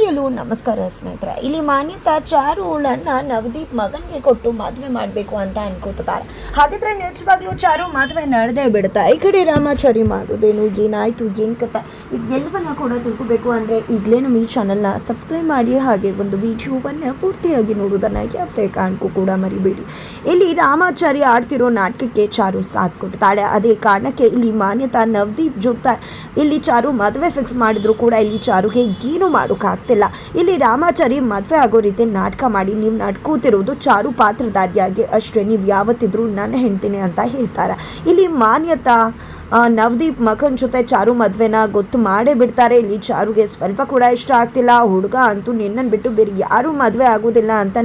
ಹಾಯಲು ನಮಸ್ಕಾರ ಸ್ನೇಹಿತರೆ. ಇಲ್ಲಿ ಮಾನ್ಯತಾ ಚಾರು ಚಾರುಳನ್ನ ನವದೀಪ್ ಮಗನ್ಗೆ ಕೊಟ್ಟು ಮದುವೆ ಮಾಡಬೇಕು ಅಂತ ಅನ್ಕೋತಿದ್ದಾರೆ. ಹಾಗಿದ್ರೆ ನಿಜವಾಗ್ಲೂ ಚಾರು ಮದುವೆ ನಡೆದೇ ಬಿಡುತ್ತಾ. ಈ ಕಡೆ ರಾಮಾಚಾರಿ ಮಾಡೋದೇನು? ಏನಾಯ್ತು? ಏನು ಈಗ ಎಲ್ಲವನ್ನ ಕೂಡ ತಿಳ್ಕೋಬೇಕು ಅಂದ್ರೆ ಈಗಲೇ ನಮ್ಮ ಈ ಚಾನಲ್ನ ಸಬ್ಸ್ಕ್ರೈಬ್ ಮಾಡಿ ಹಾಗೆ ಒಂದು ವಿಡಿಯೋವನ್ನ ಪೂರ್ತಿಯಾಗಿ ನೋಡುವುದನ್ನ ಯಾವ್ದೇ ಕಾರಣಕ್ಕೂ ಕೂಡ ಮರಿಬೇಡಿ. ಇಲ್ಲಿ ರಾಮಾಚಾರಿ ಆಡ್ತಿರೋ ನಾಟಕಕ್ಕೆ ಚಾರು ಸಾಥ್ ಕೊಡ್ತಾಳೆ ಅದೇ ಕಾರಣಕ್ಕೆ ಇಲ್ಲಿ ಮಾನ್ಯತಾ ನವದೀಪ್ ಜೊತೆ ಇಲ್ಲಿ ಚಾರು ಮದುವೆ ಫಿಕ್ಸ್ ಮಾಡಿದ್ರು ಕೂಡ ಇಲ್ಲಿ ಚಾರುಗೆ ಏನು ಮಾಡೋಕ್ಕಾಗ್ತಿಲ್ಲ. ಇಲ್ಲಿ ರಾಮಾಚಾರಿ ಮದುವೆ ಆಗೋ ರೀತಿ ನಾಟಕ ಮಾಡಿ ನೀವು ನಡ್ಕೋತಿರೋದು ಚಾರು ಪಾತ್ರಧಾರಿಯಾಗಿ ಅಷ್ಟೇ. ನೀವು ಯಾವತ್ತಿದ್ರು ನನ್ನ ಹೆಣ್ತೀನಿ ಅಂತ ಹೇಳ್ತಾರೆ. ಇಲ್ಲಿ ಮಾನ್ಯತಾ ನವದೀಪ್ ಮಗನ ಜೊತೆ ಚಾರು ಮದುವೆನ ಗೊತ್ತು ಮಾಡೇ ಬಿಡ್ತಾರೆ. ಇಲ್ಲಿ ಚಾರುಗೆ ಸ್ವಲ್ಪ ಕೂಡ ಇಷ್ಟ ಆಗ್ತಿಲ್ಲ. ಹುಡುಗ ಅಂತೂ ನಿನ್ನನ್ನು ಬಿಟ್ಟು ಬೇರೆ ಯಾರೂ ಮದುವೆ ಆಗೋದಿಲ್ಲ ಅಂತ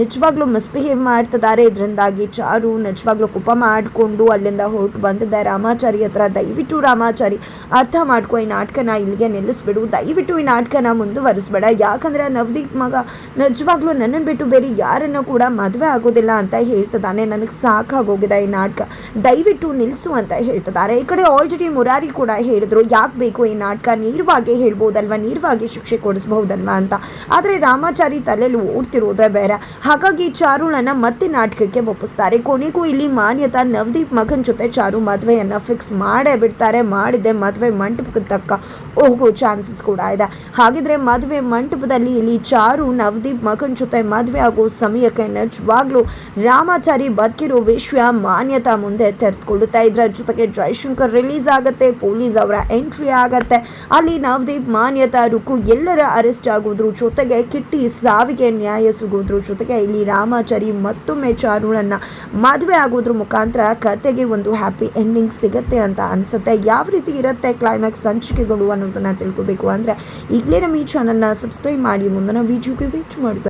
ನಿಜವಾಗ್ಲೂ ಮಿಸ್ಬಿಹೇವ್ ಮಾಡ್ತಿದ್ದಾರೆ. ಇದರಿಂದಾಗಿ ಚಾರು ನಿಜವಾಗ್ಲೂ ಕುಪ ಮಾಡಿಕೊಂಡು ಅಲ್ಲಿಂದ ಹೊರಟು ಬಂದಿದ್ದ ರಾಮಾಚಾರಿ ಹತ್ರ ದಯವಿಟ್ಟು ರಾಮಾಚಾರಿ, ಅರ್ಥ ಮಾಡ್ಕೊ. ಈ ನಾಟಕನ ಇಲ್ಲಿಗೆ ನಿಲ್ಲಿಸ್ಬಿಡು. ದಯವಿಟ್ಟು ಈ ನಾಟಕನ ಮುಂದುವರಿಸ್ಬೇಡ. ಯಾಕಂದ್ರೆ ನವದೀಪ್ ಮಗ ನಿಜವಾಗ್ಲೂ ನನ್ನನ್ನು ಬಿಟ್ಟು ಬೇರೆ ಯಾರನ್ನು ಕೂಡ ಮದುವೆ ಆಗೋದಿಲ್ಲ ಅಂತ ಹೇಳ್ತಿದ್ದಾನೆ. ನನಗೆ ಸಾಕಾಗೋಗಿದೆ ಈ ನಾಟಕ. ದಯವಿಟ್ಟು ನಿಲ್ಲಿಸು ಅಂತ ಹೇಳ್ತಿದ್ದಾರೆ. ಈ ಕಡೆ ಆಲ್ರೆಡಿ ಮುರಾರಿ ಕೂಡ ಹೇಳಿದ್ರು. ಯಾಕೆ ಬೇಕು ಈ ನಾಟಕ? ನೇರವಾಗಿ ಹೇಳ್ಬೋದಲ್ವಾ? ನೇರವಾಗಿ ಶಿಕ್ಷೆ ಕೊಡಿಸ್ಬಹುದಲ್ವಾ ಅಂತ. ಆದರೆ ರಾಮಾಚಾರಿ ತಲೆಯಲ್ಲಿ ಓಡ್ತಿರೋದೇ ಬೇರೆ. ಹಾಗಾಗಿ ಚಾರುಳನ ಮತ್ತೆ ನಾಟಕಕ್ಕೆ ಒಪ್ಪಿಸ್ತಾರೆ. ಕೊನೆಗೂ ಇಲ್ಲಿ ಮಾನ್ಯತಾ ನವದೀಪ್ ಮಗನ ಜೊತೆ ಚಾರು ಮದುವೆಯನ್ನ ಫಿಕ್ಸ್ ಮಾಡೇ ಬಿಡ್ತಾರೆ. ಮಾಡಿದೆ ಮದುವೆ ಮಂಟಪಕ್ಕೆ ತಕ್ಕ ಹೋಗೋ ಚಾನ್ಸಸ್ ಕೂಡ ಇದೆ. ಹಾಗಿದ್ರೆ ಮದುವೆ ಮಂಟಪದಲ್ಲಿ ಇಲ್ಲಿ ಚಾರು, ನವದೀಪ್ ಮಗನ ಜೊತೆ ಮದುವೆ ಆಗೋ ಸಮಯಕ್ಕೆ ನಿಜವಾಗ್ಲೂ ರಾಮಾಚಾರಿ ಬದುಕಿರೋ ವಿಷಯ ಮಾನ್ಯತಾ ಮುಂದೆ ತೆರೆದುಕೊಳ್ಳುತ್ತಾ ಇದರ. ಜೊತೆಗೆ ಜೈಶಂಕರ್ ರಿಲೀಸ್ ಆಗುತ್ತೆ, ಪೊಲೀಸ್ ಅವರ ಎಂಟ್ರಿ ಆಗತ್ತೆ. ಅಲ್ಲಿ ನವದೀಪ್ ಮಾನ್ಯತಾ ರುಕು ಎಲ್ಲರ ಅರೆಸ್ಟ್ ಆಗೋದ್ರ. ಜೊತೆಗೆ ಕಿಟ್ಟಿ ಸಾವಿಗೆ ನ್ಯಾಯ ಸಿಗೋದ್ರ. ಜೊತೆಗೆ ಇಲ್ಲಿ ರಾಮಾಚಾರಿ ಮತ್ತೊಮ್ಮೆ ಚಾರುಳನ್ನ ಮದುವೆ ಆಗೋದ್ರ. ಮುಖಾಂತರ ಕತೆಗೆ ಒಂದು ಹ್ಯಾಪಿ ಎಂಡಿಂಗ್ ಸಿಗತ್ತೆ ಅಂತ ಅನ್ಸುತ್ತೆ. ಯಾವ ರೀತಿ ಇರುತ್ತೆ ಕ್ಲೈಮ್ಯಾಕ್ಸ್ ಸಂಚಿಕೆಗಳು ಅನ್ನೋದನ್ನ ತಿಳ್ಕೋಬೇಕು ಅಂದ್ರೆ ಈಗಲೇ ನಮ್ಮ ಈ ಚಾನಲ್ನ ಸಬ್ಸ್ಕ್ರೈಬ್ ಮಾಡಿ. ಮುಂದಿನ ವೀಡಿಯೋಗೆ ವೇಟ್ ಮಾಡ್ತಾರೆ